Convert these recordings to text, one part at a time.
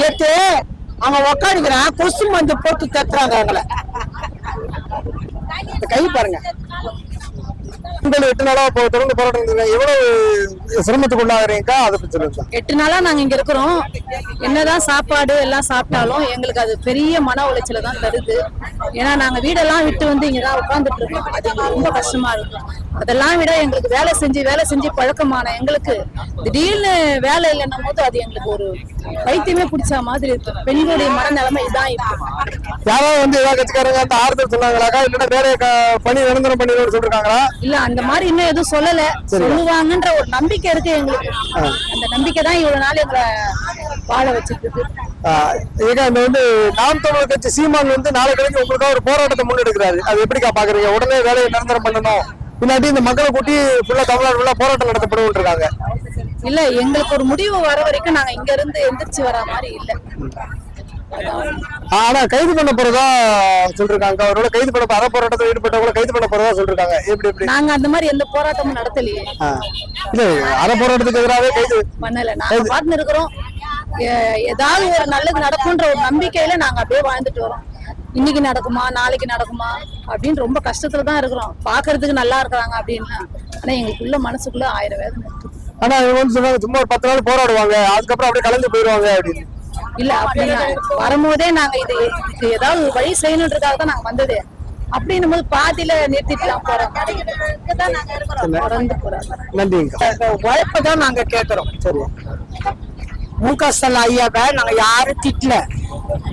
நேத்து அவன் உக்காந்துக்கிறான் கொசு மஞ்சள் போட்டு தத்துறாங்க இந்த கை பாருங்க. எட்டு நாளா இப்போ தொடர்ந்து போராட்டம். எவ்வளவு சிரமத்துக்கு உள்ளாகிறீங்க அதை பத்தி சொல்லுங்க. எட்டு நாளா நாங்க இங்க இருக்கிறோம். என்னதான் சாப்பாடு எல்லாம் சாப்பிட்டாலும் எங்களுக்கு அது பெரிய மன உளைச்சல தான் தருது. ஏன்னா நாங்க வீடெல்லாம் விட்டு வந்து இங்கதான் உட்கார்ந்துட்டு இருக்கோம். அது ரொம்ப கஷ்டமா இருக்கும் அதெல்லாம் விட எங்களுக்கு வேலை செஞ்சு வேலை செஞ்சு பழக்கமான எங்களுக்கு திடீர்னு வேலை இல்லைன்னும் போது அது எங்களுக்கு ஒரு பைத்தியமே பிடிச்ச மாதிரி இருக்கு பெண்களுடைய மனநிலைமை இதான் இப்போ. யாராவது வந்து ஏதாவது கட்சிக்காரங்க அந்த ஆறுதல் சொன்னாங்களாக்கா? இல்லைன்னா வேலையை க- பணி நிரந்தரம் பண்ணிடுவோம்னு சொல்லிருக்காங்களா? இல்ல அந்த மாதிரி இன்னும் எதுவும் சொல்லல. சொல்லுவாங்கன்ற ஒரு நம்பிக்கை இருக்கு எங்களுக்கு. அந்த நம்பிக்கை தான் இவ்வளவு நாள் எங்களை வாழ வச்சிட்டு இருக்கு ஏங்க இந்த வந்து நாம் தமிழர் கட்சி சீமான் வந்து நாளை கழிச்சு உங்களுக்காக ஒரு போராட்டத்தை முன்னெடுக்கிறாரு. அது எப்படிக்கா பாக்குறீங்க? உடனே வேலையை நிரந்தரம் பண்ணணும். இல்லாட்டி இந்த மக்களை கூட்டி ஃபுல்லா தமிழ்நாடு ஃபுல்லா போராட்டம் நடத்தப்படும் இருக்காங்க இல்ல எங்களுக்கு ஒரு முடிவு வர வரைக்கும் நாங்க இங்க இருந்து எந்திரிச்சு வர மாதிரி இல்ல. ஆனா கைது பண்ண போறதா சொல்லிருக்காங்க. அவரோட கைது பண்ண அற போராட்டத்தில் ஈடுபட்டவங்கள கைது பண்ண போறதா சொல்லிருக்காங்க. எப்படி எப்படி? நாங்க அந்த மாதிரி எந்த போராட்டமும் நடத்தலையே. இல்ல அற போராட்டத்துக்கு எதிராகவே கைது. பண்ணல. நாங்க பார்த்து இருக்கிறோம் ஏதாவது ஒரு நல்லது நடக்கும்ன்ற ஒரு நம்பிக்கையில நாங்க அப்படியே வாழ்ந்துட்டு வரோம். இன்னைக்கு நடக்குமா நாளைக்கு நடக்குமா? அப்படின்னு ரொம்ப கஷ்டத்துல தான் இருக்கிறோம். பாக்குறதுக்கு நல்லா இருக்கிறாங்க அப்படின்னு. ஆனா எங்களுக்குள்ள மனசுக்குள்ள ஆயிரம் வேதனை இருக்கு. ஆனா இவங்க சொன்னாங்க சும்மா ஒரு பத்து நாள் போராடுவாங்க. அதுக்கப்புறம் அப்படியே கலந்து போயிடுவாங்க அப்படின்னு. இல்ல அப்படின்னா வரும்போதே நாங்க இது இதுக்கு ஏதாவது ஒரு வழி செய்யணுன்றதுக்காக தான் நாங்க வந்ததே. அப்படின்னும் போது பாதியில நிறுத்திட்டுலாம் போற மாதிரி இங்கதான் நாங்க இருக்கிறோம் தொடர்ந்து நன்றிங்க. உழைப்பை தான் நாங்க கேட்கிறோம் சரி. மு க ஸ்டாலின் ஐயாவை நாங்க யாரும் திட்டல.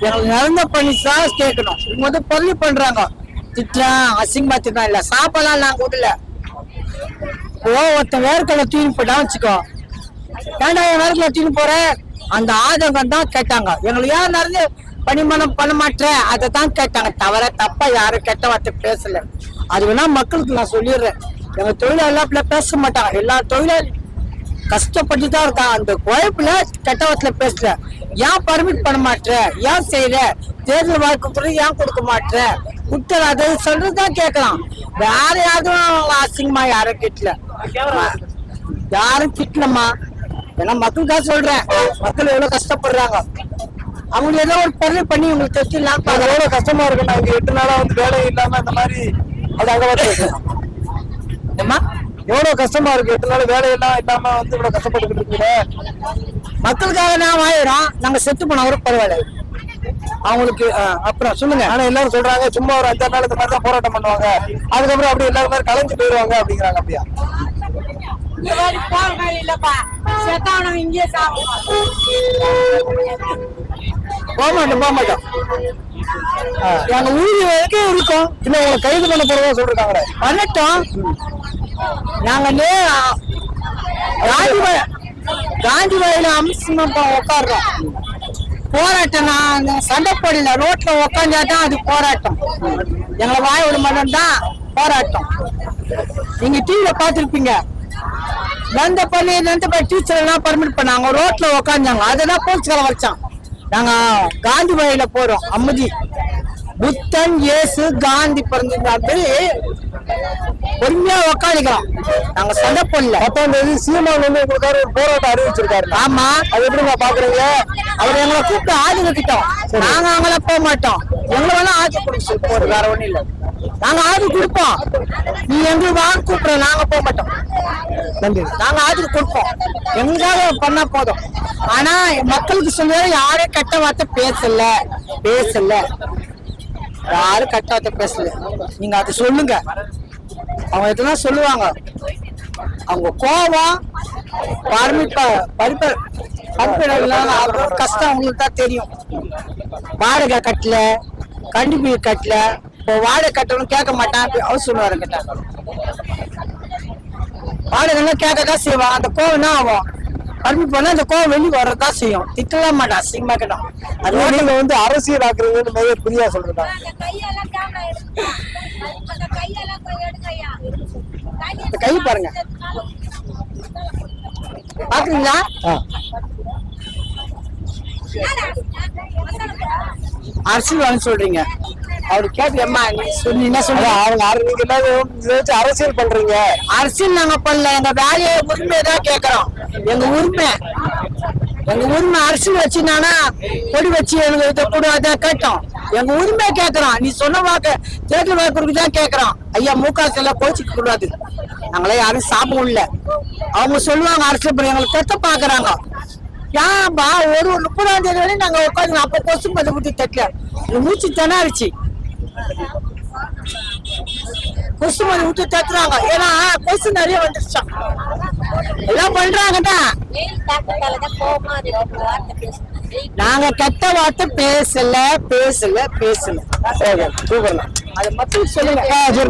எங்களுக்கு நிரந்தர பண்ணி தான் கேட்கணும். இவங்க வந்து பொருள் பண்றாங்க. திட்டுறான் அசிங்கமா திட்டுறான் இல்ல சாப்பாடுலாம் நான் கொடுல ஓ ஒருத்தன் வேர்க்கடலை தூக்கி போட்டான் வச்சுக்கோ. ஏன்டா என் வேர்க்கடலை தூக்கி போற? அந்த ஆதங்கம் தான் கேட்டாங்க. எங்களுக்கு ஏன் நடந்து பணிமணம் பண்ண மாட்டேன் அதை தான் கேட்டாங்க. தவிர தப்பா யாரும் கெட்ட வார்த்தை பேசல. அது வேணா மக்களுக்கு நான் சொல்லிடுறேன். எங்க தொழிலாளர்ல பேச மாட்டாங்க. எல்லா தொழிலாளி கஷ்டப்பட்டு தான் இருக்கான் அந்த குழப்புல கெட்ட வார்த்தையில பேசல. ஏன் பர்மிட் பண்ண மாட்டேற ஏன் செய்யற? தேர்தல் வாக்கு கூட ஏன் கொடுக்க மாட்டேற குட்டர் அதை சொல்றதுதான் கேட்கலாம். வேற யாரும் அசிங்கமா யாரும் கிட்டல யாரும் திட்டலம்மா. ஏன்னா மக்களுக்காக சொல்றேன். மக்கள் எவ்வளவு கஷ்டப்படுறாங்க. அவங்க ஏதோ ஒரு பொருள் பண்ணி உங்களுக்கு தெரிஞ்சிடலாம் அது எவ்வளவு கஷ்டமா இருக்கு. நாங்க எட்டு நாளா வந்து வேலை இல்லாம இந்த மாதிரி அது அங்க வந்து எவ்வளவு கஷ்டமா இருக்கு. எட்டு நாள் வேலை எல்லாம் இல்லாம வந்து இவ்வளவு கஷ்டப்பட்டுக்கிட்டு இருக்கீங்க. மக்களுக்காக நான் வாயிறோம். நாங்க செத்து போன கூட பரவாயில்ல. அவங்களுக்கு அப்புறம் சொல்லுங்க. ஆனா எல்லாரும் சொல்றாங்க சும்மா ஒரு அஞ்சாறு நாள் இந்த மாதிரி தான் போராட்டம் பண்ணுவாங்க. அதுக்கப்புறம் அப்படியே எல்லாரும் மாதிரி கலைஞ்சு போயிடுவாங்க அப்படிங்கிறாங்க அப்படியா? போக மாட்டோம் போக மாட்டோம் எங்க வரைக்கும் இருக்கும். இல்ல உங்களை கைது பண்ண போறதா சொல்றாங்களே பண்ணட்டும். நாங்க நே காந்தி காந்தி வயல அம்சமா உட்காடுறோம் போராட்டம் நான் சண்டை போடல ரோட்ல உக்காந்தாதான் அது போராட்டம். எங்களை வாய விட மட்டும் தான் போராட்டம். நீங்க டிவியில பாத்துருப்பீங்க வந்த பண்ணி நந்த பண்ணி டீச்சர் எல்லாம் பர்மிட் பண்ணாங்க. ரோட்ல உக்காந்தாங்க. அதெல்லாம் போலீஸ்கார வச்சான் நாங்க காந்தி வழியில போறோம் அம்மதி புத்தன் இயேசு காந்தி பிறந்திருந்தாரு பொறுமையா உக்காந்துக்கலாம். நாங்க சண்டை போடல. பத்தாம் தேதி சீமான் வந்து உங்களுக்காக ஒரு போராட்டம் அறிவிச்சிருக்காரு ஆமா. அது எப்படி நான் பாக்குறீங்க? அவர் எங்களை கூப்பிட்டு ஆதி கட்டிட்டோம் நாங்க அவங்கள போக மாட்டோம். எங்களை வேணா ஆதி கொடுக்க போறோம் வேற ஒண்ணும் இல்ல. நாங்க ஆதி கொடுப்போம். நீ எங்களுக்கு வாங்க கூப்பிடுற நாங்க போக மாட்டோம். நன்றி. நாங்க ஆதி கொடுப்போம். எங்களுக்காக பண்ணா போதும். ஆனா மக்களுக்கு சொல்லுறது யாரும் கெட்ட வார்த்தை பேசல. பேசல. யாரும் கெட்ட வார்த்தை பேசல. நீங்க அதை சொல்லுங்க. அவங்க இதெல்லாம் சொல்லுவாங்க. அவங்க கோபம் பர்மிப்ப பரிப்ப பரிப்பிடலாம் அப்புறம் கஷ்டம் அவங்களுக்கு தான் தெரியும். வாடகை கட்டல கண்டிப்பி கட்டல. இப்போ வாடகை கட்டணும் கேட்க மாட்டான் அப்படி அவர் சொல்லுவாரு கேட்டாங்க வாடகைலாம் கேட்க தான் செய்வான். அந்த கோவம் என்ன ஆகும்? பர்மிட் பண்ணா அந்த கோவம் வெளியே வரதான் செய்யும். திட்டலாம் மாட்டான் அசிங்கமா கேட்டான் அது அது நீங்க வந்து அரசியல் ஆக்குறீங்கன்னு நிறைய பிரியா சொல்றாங்க கை பாருங்க. பாக்குறீங்களா? அரசியல் சொல்றீங்க. அவரு கேட்டு அம்மா நீ சொல்லி என்ன சொல்ற அவங்க அர- நீங்க எல்லாரும் இதை வச்சு அரசியல் பண்றீங்க? அரசியல் நாங்க பண்ணல எங்க வேலையை உரிமையை தான் கேக்குறோம். எங்க உரிமை எங்க உரிமை அரசியல் வச்சுனானா கொடி வச்சு எனக்கு இதை கொடு அதை கேட்டோம். எங்க உரிமை கேக்குறோம் நீ சொன்ன வாக்க தேர்தல் வாக்கு தான் கேக்குறோம் ஐயா முக எல்லாம் கோச்சிக்க கூடாது. நாங்களே யாரும் சாப்பிட இல்ல. அவங்க சொல்லுவாங்க அரசு பண்ணி எங்களை தெத்த பாக்குறாங்க. ஏன்பா ஒரு ஒரு முப்பதாம் தேதி வரையும் நாங்க உட்காந்து அப்ப கொசு மதி ஊத்தி தைக்கல மூச்சு திணறிச்சு கொசு மதி விட்டு தைக்கிறாங்க ஏன்னா கொசு நிறைய வந்துருச்சான் எல்லாம் பண்றாங்கடா. நாங்க கெட்ட வார்த்தை பேசல பேசல பேசல. சூப்பர்ண்ணா அதை மட்டும் சொல்லுங்க.